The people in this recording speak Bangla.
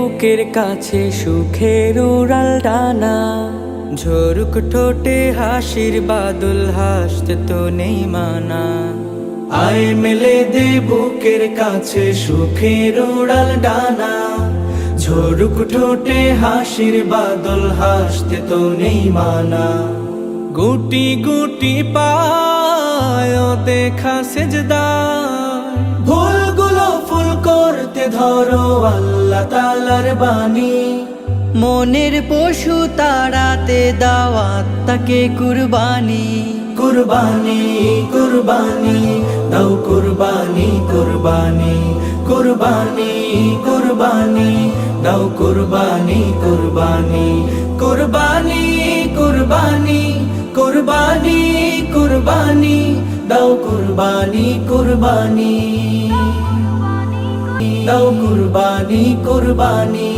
বুকের কাছে সুখের উড়াল ডানা ঝরুক ঠোঁটে হাসির বাদল, হাসতে তো নেই মানা। আয় মেলে দে বুকের কাছে সুখের উড়াল ডানা ঝরুক ঠোঁটে হাসির বাদল, হাসতে তো নেই মানা। গুটি গুটি পায় দেখা সেজদা। করতে ধরো আল্লাহ তালার বাণী। মনের পশু তাড়াতে দাওয়াত তাকে কুরবানি। কুরবানি কুরবানি দাও কুরবানি কুরবানি। কুরবানি কুরবানি দাও কুরবানি কুরবানি। কুরবানি কুরবানি কুরবানি কুরবানি দাও কুরবানি কুরবানি। দাও কুরবানি কুরবানি।